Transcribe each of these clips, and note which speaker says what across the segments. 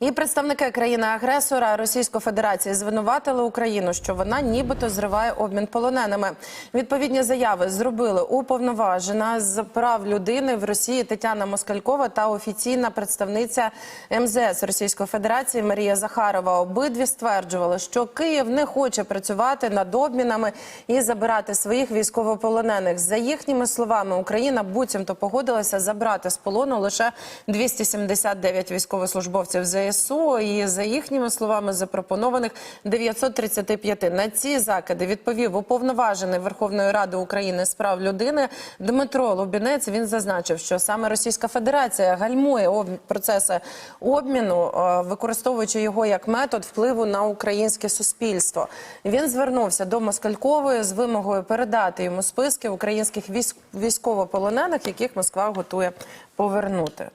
Speaker 1: І представники країни-агресора Російської Федерації звинуватили Україну, що вона нібито зриває обмін полоненими. Відповідні заяви зробили уповноважена з прав людини в Росії Тетяна Москалькова та офіційна представниця МЗС Російської Федерації Марія Захарова. Обидві стверджували, що Київ не хоче працювати над обмінами і забирати своїх військовополонених. За їхніми словами, Україна буцімто погодилася забрати з полону лише 279 військовослужбовців ЗСУ. І за їхніми словами, запропонованих 935. На ці закиди відповів уповноважений Верховної Ради України з прав людини Дмитро Лубінець. Він зазначив, що саме Російська Федерація гальмує об... процеси обміну, е, використовуючи його як метод впливу на українське суспільство. Він звернувся до Москалькової з вимогою передати йому списки українських військ... військовополонених, яких Москва готує повернути.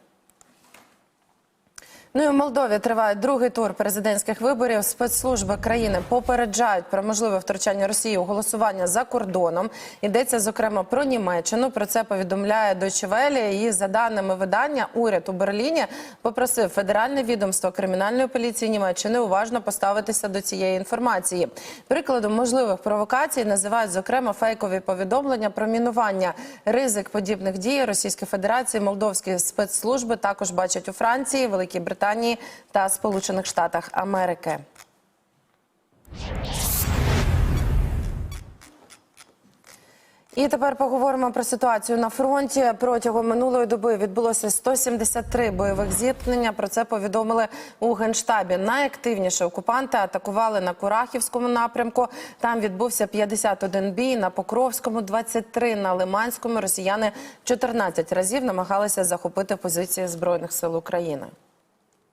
Speaker 1: Ну і в Молдові триває другий тур президентських виборів. Спецслужби країни попереджають про можливе втручання Росії у голосування за кордоном. Йдеться зокрема про Німеччину. Про це повідомляє Deutsche Welle. І за даними видання, уряд у Берліні попросив федеральне відомство кримінальної поліції Німеччини уважно поставитися до цієї інформації. Прикладом можливих провокацій називають зокрема фейкові повідомлення про мінування. Ризик подібних дій Російської Федерації, молдовські спецслужби також бачать у Франції, Великій Британії та Сполучених Штатах Америки. І тепер поговоримо про ситуацію на фронті. Протягом минулої доби відбулося 173 бойових зіткнення. Про це повідомили у генштабі. Найактивніше окупанти атакували на Курахівському напрямку. Там відбувся 51 бій на Покровському, 23 на Лиманському. Росіяни 14 разів намагалися захопити позиції збройних сил України.